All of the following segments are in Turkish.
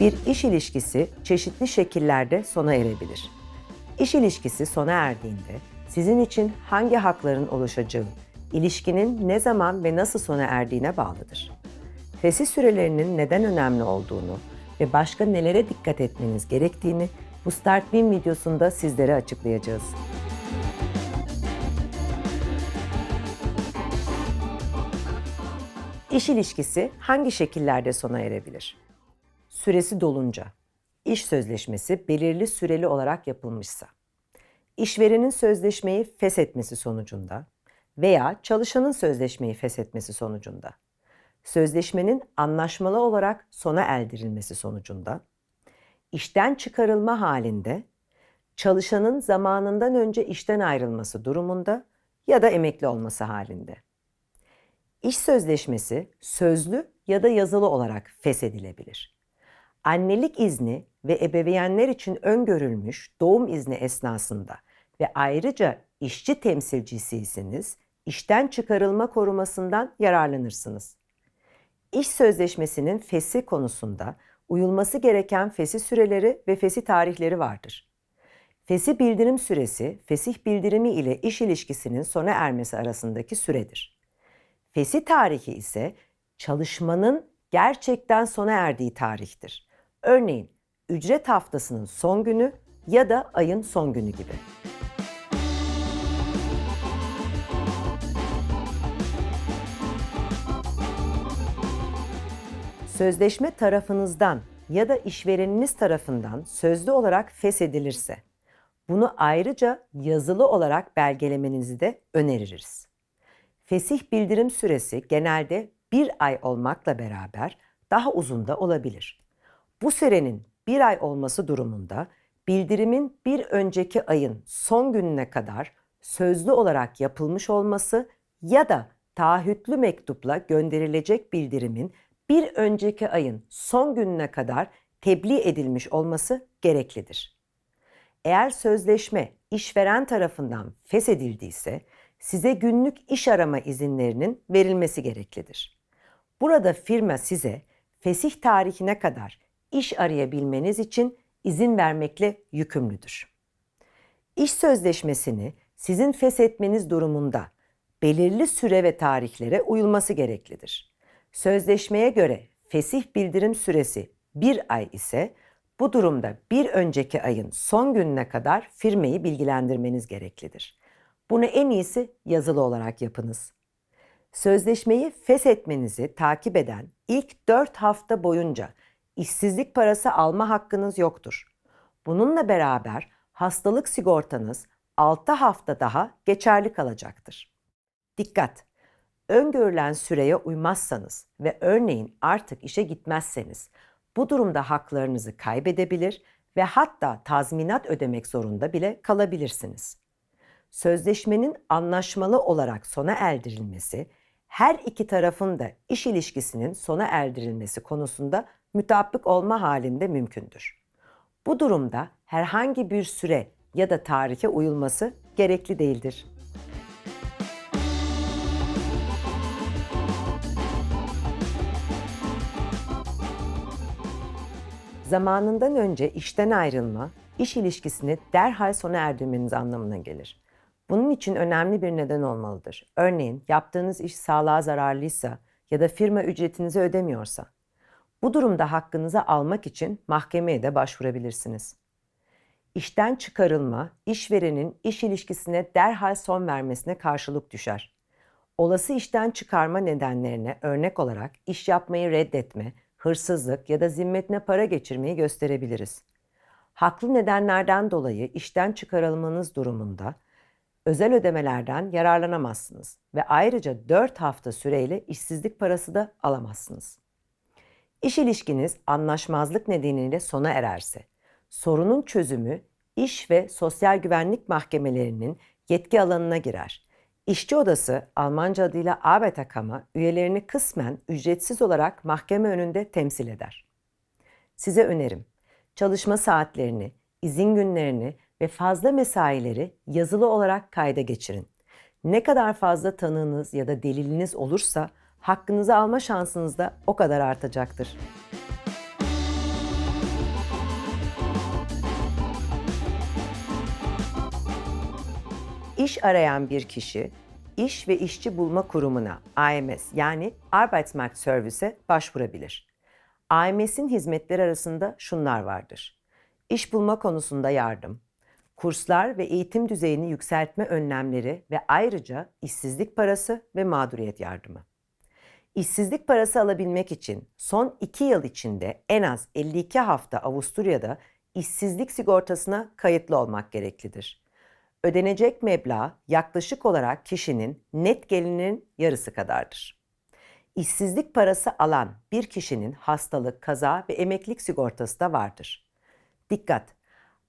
Bir iş ilişkisi çeşitli şekillerde sona erebilir. İş ilişkisi sona erdiğinde sizin için hangi hakların oluşacağı, ilişkinin ne zaman ve nasıl sona erdiğine bağlıdır. Fesih sürelerinin neden önemli olduğunu ve başka nelere dikkat etmeniz gerektiğini bu Start Win videosunda sizlere açıklayacağız. İş ilişkisi hangi şekillerde sona erebilir? Süresi dolunca, iş sözleşmesi belirli süreli olarak yapılmışsa, işverenin sözleşmeyi feshetmesi sonucunda veya çalışanın sözleşmeyi feshetmesi sonucunda, sözleşmenin anlaşmalı olarak sona erdirilmesi sonucunda, işten çıkarılma halinde, çalışanın zamanından önce işten ayrılması durumunda ya da emekli olması halinde. İş sözleşmesi sözlü ya da yazılı olarak feshedilebilir. Annelik izni ve ebeveynler için öngörülmüş doğum izni esnasında ve ayrıca işçi temsilcisiyseniz işten çıkarılma korumasından yararlanırsınız. İş sözleşmesinin fesi konusunda uyulması gereken fesi süreleri ve fesi tarihleri vardır. Fesi bildirim süresi, fesih bildirimi ile iş ilişkisinin sona ermesi arasındaki süredir. Fesi tarihi ise çalışmanın gerçekten sona erdiği tarihtir. Örneğin ücret haftasının son günü ya da ayın son günü gibi. Sözleşme tarafınızdan ya da işvereniniz tarafından sözlü olarak feshedilirse, bunu ayrıca yazılı olarak belgelemenizi de öneririz. Fesih bildirim süresi genelde bir ay olmakla beraber daha uzun da olabilir. Bu sürenin bir ay olması durumunda bildirimin bir önceki ayın son gününe kadar sözlü olarak yapılmış olması ya da taahhütlü mektupla gönderilecek bildirimin bir önceki ayın son gününe kadar tebliğ edilmiş olması gereklidir. Eğer sözleşme işveren tarafından feshedildiyse size günlük iş arama izinlerinin verilmesi gereklidir. Burada firma size fesih tarihine kadar iş arayabilmeniz için izin vermekle yükümlüdür. İş sözleşmesini sizin feshetmeniz durumunda belirli süre ve tarihlere uyulması gereklidir. Sözleşmeye göre fesih bildirim süresi bir ay ise bu durumda bir önceki ayın son gününe kadar firmayı bilgilendirmeniz gereklidir. Bunu en iyisi yazılı olarak yapınız. Sözleşmeyi feshetmenizi takip eden ilk 4 hafta boyunca işsizlik parası alma hakkınız yoktur. Bununla beraber hastalık sigortanız 6 hafta daha geçerli kalacaktır. Dikkat! Öngörülen süreye uymazsanız ve örneğin artık işe gitmezseniz bu durumda haklarınızı kaybedebilir ve hatta tazminat ödemek zorunda bile kalabilirsiniz. Sözleşmenin anlaşmalı olarak sona erdirilmesi her iki tarafın da iş ilişkisinin sona erdirilmesi konusunda mütabık olma halinde mümkündür. Bu durumda herhangi bir süre ya da tarihe uyulması gerekli değildir. Zamanından önce işten ayrılma, iş ilişkisini derhal sona erdirmeniz anlamına gelir. Bunun için önemli bir neden olmalıdır. Örneğin yaptığınız iş sağlığa zararlıysa ya da firma ücretinizi ödemiyorsa. Bu durumda hakkınızı almak için mahkemeye de başvurabilirsiniz. İşten çıkarılma, işverenin iş ilişkisine derhal son vermesine karşılık düşer. Olası işten çıkarma nedenlerine örnek olarak iş yapmayı reddetme, hırsızlık ya da zimmetine para geçirmeyi gösterebiliriz. Haklı nedenlerden dolayı işten çıkarılmanız durumunda özel ödemelerden yararlanamazsınız ve ayrıca 4 hafta süreyle işsizlik parası da alamazsınız. İş ilişkiniz anlaşmazlık nedeniyle sona ererse, sorunun çözümü iş ve sosyal güvenlik mahkemelerinin yetki alanına girer. İşçi Odası, Almanca adıyla Arbeiterkammer, üyelerini kısmen ücretsiz olarak mahkeme önünde temsil eder. Size önerim, çalışma saatlerini, izin günlerini ve fazla mesaileri yazılı olarak kayda geçirin. Ne kadar fazla tanığınız ya da deliliniz olursa hakkınızı alma şansınız da o kadar artacaktır. İş arayan bir kişi İş ve İşçi Bulma Kurumu'na AMS yani Arbeitsmarkt Service'e başvurabilir. AMS'in hizmetleri arasında şunlar vardır. İş bulma konusunda yardım, kurslar ve eğitim düzeyini yükseltme önlemleri ve ayrıca işsizlik parası ve mağduriyet yardımı. İşsizlik parası alabilmek için son 2 yıl içinde en az 52 hafta Avusturya'da işsizlik sigortasına kayıtlı olmak gereklidir. Ödenecek meblağ yaklaşık olarak kişinin net gelirinin yarısı kadardır. İşsizlik parası alan bir kişinin hastalık, kaza ve emeklilik sigortası da vardır. Dikkat!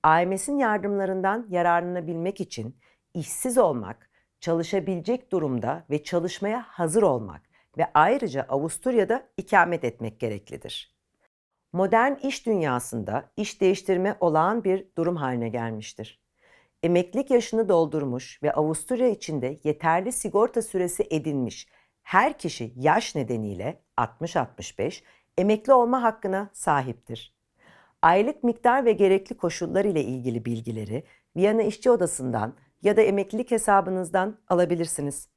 AMS'in yardımlarından yararlanabilmek için işsiz olmak, çalışabilecek durumda ve çalışmaya hazır olmak ve ayrıca Avusturya'da ikamet etmek gereklidir. Modern iş dünyasında iş değiştirme olağan bir durum haline gelmiştir. Emeklilik yaşını doldurmuş ve Avusturya içinde yeterli sigorta süresi edinmiş her kişi yaş nedeniyle 60-65 emekli olma hakkına sahiptir. Aylık miktar ve gerekli koşullar ile ilgili bilgileri Viyana İşçi Odası'ndan ya da emeklilik hesabınızdan alabilirsiniz.